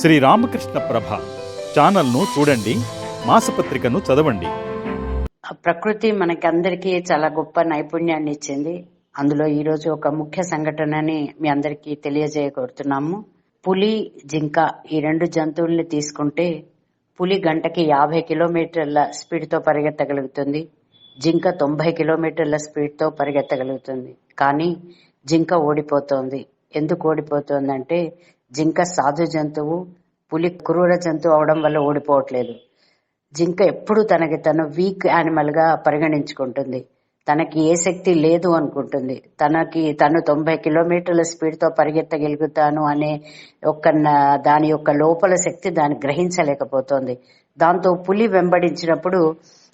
శ్రీ రామకృష్ణ ప్రభ ఛానల్ను చూడండి మాసపత్రికను చదవండి. ప్రకృతి మనకి అందరికీ చాలా గొప్ప నైపుణ్యాన్ని ఇచ్చింది. అందులో ఈరోజు ఒక ముఖ్య సంఘటనని మీ అందరికీ తెలియజేయగోరుతున్నాము. పులి జింక ఈ రెండు జంతువుల్ని తీసుకుంటే పులి గంటకి యాభై కిలోమీటర్ల స్పీడ్తో పరిగెత్తగలుగుతుంది. జింక తొంభై కిలోమీటర్ల స్పీడ్తో పరిగెత్తగలుగుతుంది. కానీ జింక ఓడిపోతోంది. ఎందుకు ఓడిపోతోందంటే జింక సాధు జంతువు పులి క్రూర జంతువు అవడం వల్ల ఓడిపోవట్లేదు జింక ఎప్పుడు తనకి తను వీక్ యానిమల్గా పరిగణించుకుంటుంది. తనకి ఏ శక్తి లేదు అనుకుంటుంది. తనకి తను తొంభై కిలోమీటర్ల స్పీడ్తో పరిగెత్తగలుగుతాను అనే ఒక దాని యొక్క లోపల శక్తి దాన్ని గ్రహించలేకపోతోంది. దాంతో పులి వెంబడించినప్పుడు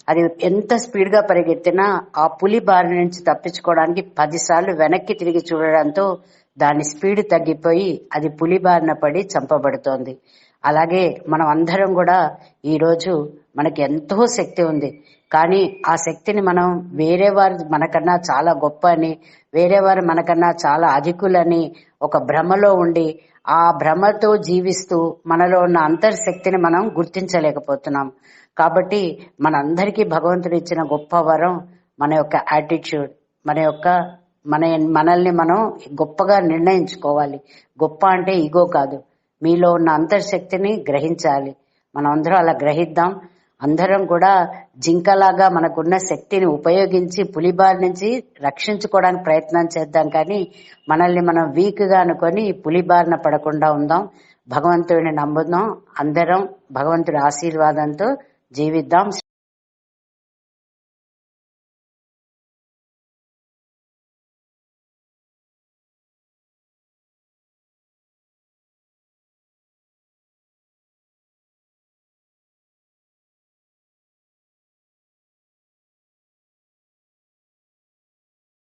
అది ఎంత స్పీడ్గా పరిగెత్తినా ఆ పులి బారి నుంచి తప్పించుకోవడానికి పదిసార్లు వెనక్కి తిరిగి చూడడంతో దాని స్పీడ్ తగ్గిపోయి అది పులి బారిన పడి చంపబడుతోంది. అలాగే మనం అందరం కూడా ఈరోజు మనకి ఎంతో శక్తి ఉంది. కానీ ఆ శక్తిని మనం వేరే వారు మనకన్నా చాలా గొప్ప అని వేరే వారు మనకన్నా చాలా అధికులని ఒక భ్రమలో ఉండి ఆ భ్రమతో జీవిస్తూ మనలో ఉన్న అంతర్శక్తిని మనం గుర్తించలేకపోతున్నాం. కాబట్టి మనందరికీ భగవంతుడు ఇచ్చిన గొప్ప వరం మన యొక్క యాటిట్యూడ్ మన యొక్క మన మనల్ని మనం గొప్పగా నిర్ణయించుకోవాలి. గొప్ప అంటే ఈగో కాదు. మీలో ఉన్న అంతర్శక్తిని గ్రహించాలి. మనం అందరం అలా గ్రహిద్దాం. అందరం కూడా జింకలాగా మనకున్న శక్తిని ఉపయోగించి పులిబారి నుంచి రక్షించుకోవడానికి ప్రయత్నం చేద్దాం. కానీ మనల్ని మనం వీక్గా అనుకొని పులిబారిన పడకుండా ఉందాం. భగవంతుడిని నమ్ముదాం. అందరం భగవంతుడి ఆశీర్వాదంతో జీవిద్దాం.